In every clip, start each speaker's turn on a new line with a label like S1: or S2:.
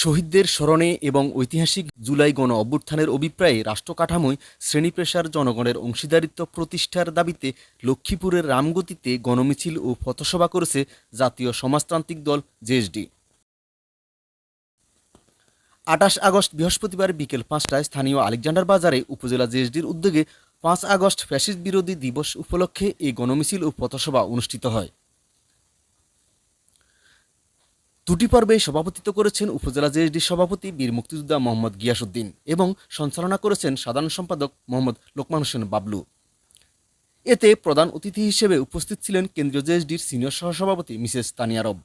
S1: শহীদদের স্মরণে এবং ঐতিহাসিক জুলাই গণ অভ্যুত্থানের অভিপ্রায়ে রাষ্ট্রকাঠামোয় শ্রেণি পেশার জনগণের অংশীদারিত্ব প্রতিষ্ঠার দাবিতে লক্ষ্মীপুরের রামগতিতে গণমিছিল ও পথসভা করেছে জাতীয় সমাজতান্ত্রিক দল জেএসডি আঠাশ আগস্ট বৃহস্পতিবার বিকেল পাঁচটায় স্থানীয় আলেকজান্ডার বাজারে উপজেলা জেএসডির উদ্যোগে পাঁচ আগস্ট ফ্যাসিস্ট বিরোধী দিবস উপলক্ষে এই গণমিছিল ও পথসভা অনুষ্ঠিত হয়। দুটি পর্বে সভাপতিত্ব করেছেন উপজেলা জেএসডি সভাপতি বীর মুক্তিযোদ্ধা মোহাম্মদ গিয়াসুদ্দিন এবং সঞ্চালনা করেছেন সাধারণ সম্পাদক মোহাম্মদ লোকমান হোসেন বাবলু। এতে প্রধান অতিথি হিসেবে উপস্থিত ছিলেন কেন্দ্রীয় জেএসডির সিনিয়র সহসভাপতি মিসেস তানিয়া রব।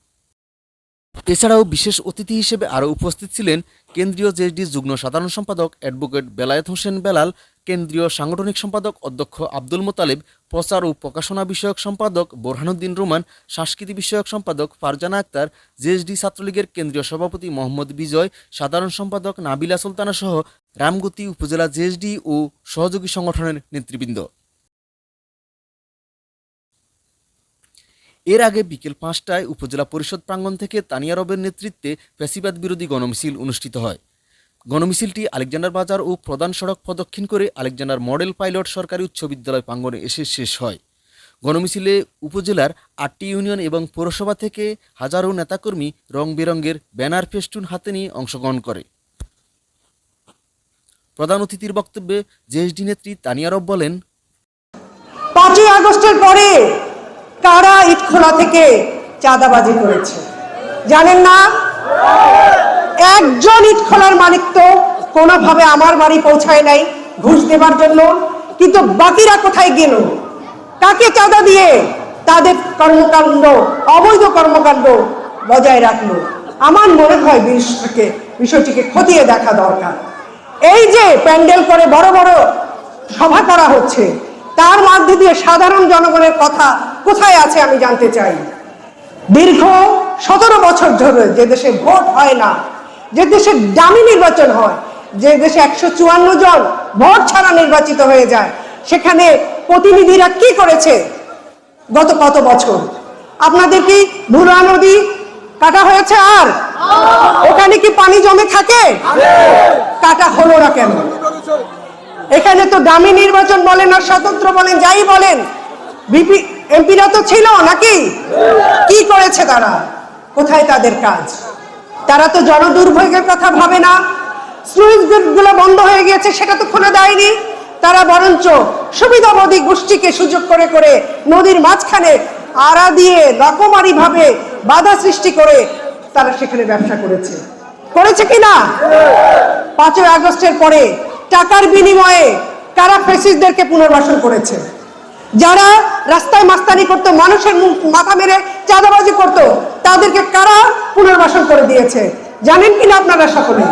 S1: এছাড়াও বিশেষ অতিথি হিসেবে আরও উপস্থিত ছিলেন কেন্দ্রীয় জেএসডির যুগ্ম সাধারণ সম্পাদক অ্যাডভোকেট বেলায়েত হোসেন বেলাল কেন্দ্রীয় সাংগঠনিক সম্পাদক অধ্যক্ষ আব্দুল মোতালেব, প্রচার ও প্রকাশনা বিষয়ক সম্পাদক বোরহানুদ্দিন রোমান, সংস্কৃতি বিষয়ক সম্পাদক ফারজানা আক্তার, জেএসডি ছাত্রলীগের কেন্দ্রীয় সভাপতি মোহাম্মদ বিজয়, সাধারণ সম্পাদক নাবিলা সুলতানা সহ রামগতি উপজেলা জেএসডি ও সহযোগী সংগঠনের নেতৃবৃন্দ। এর আগে বিকেল পাঁচটায় উপজেলা পরিষদ প্রাঙ্গণ থেকে তানিয়া রবের নেতৃত্বে ফ্যাসিবাদ বিরোধী গণমিছিল অনুষ্ঠিত হয়। গণমিছিলটি আলেকজান্ডার বাজার ও প্রধান সড়ক প্রদক্ষিণ করে আলেকজান্ডার মডেল পাইলট সরকারি উচ্চ বিদ্যালয় প্রাঙ্গণে এসে শেষ হয়। গণমিছিলে উপজেলার আটটি ইউনিয়ন এবং পৌরসভা থেকে হাজারো নেতাকর্মী রং বেরঙের ব্যানার ফেস্টুন হাতে নিয়ে অংশগ্রহণ করে। প্রধান অতিথির বক্তব্যে জেএসডি নেত্রী তানিয়া রব বলেন,
S2: পাঁচই আগস্টের পরে কারা ইটখোলা থেকে চাঁদাবাজি করেছে? জানেন না? একজন ইটখোলার মালিক তো কোনোভাবে আমার বাড়ি পৌঁছায় নাই, ঘুষ দেবার জন্য। কিন্তু বাকিরা কোথায় গেল? কাকে চাঁদা দিয়ে তাদের কর্মকাণ্ড, অবৈধ কর্মকাণ্ড বজায় রাখল? আমার মনে হয় বিষয়টিকে বিষয়টিকে খতিয়ে দেখা দরকার। এই যে প্যান্ডেল করে বড় বড় সভা করা হচ্ছে, তার মধ্যে দিয়ে সাধারণ জনগণের কথা কোথায় আছে আমি জানতে চাই। দীর্ঘ সতেরো বছর ধরে যে দেশে ভোট হয় না যে দেশে দামি নির্বাচন হয়, যে দেশে একশো চুয়ান্ন জন ভোট ছাড়া নির্বাচিত হয়ে যায়, সেখানে প্রতিনিধিরা কি করেছে গত কত বছর? আপনাদের কি ভুরা নদী কাটা হয়েছে আর? ওখানে কি পানি জমে থাকে? কাটা হলো না কেন? এখানে তো দামি নির্বাচন বলেন আর স্বতন্ত্র বলেন, যাই বলেন, বিপি, এমপিরা তো ছিল নাকি? কি করেছে তারা? কোথায় তাদের কাজ? তারা তো জনদুর্ভোগের কথা ভাবে না। স্লুইসগুলো বন্ধ হয়ে গেছে সেটা তো খুলে দেয়নি। তারা বরঞ্চ সুবিধাবাদী গোষ্ঠীকে সুযোগ করে করে নদীর মাঝখানে আড়া দিয়ে রকমারি ভাবে বাধা সৃষ্টি করে তারা সেখানে ব্যবসা করেছে। করেছে কি না? পাঁচই আগস্টের পরে টাকার বিনিময়ে কারা ফেসিসদেরকে পুনর্বাসন করেছে? যারা রাস্তায় মাস্তানি করতো, মানুষের মাথা মেরে চাঁদাবাজি করতো তাদেরকে কারা পুনর্বাসন করে দিয়েছে? জানেন কিনা আপনারা সকলে?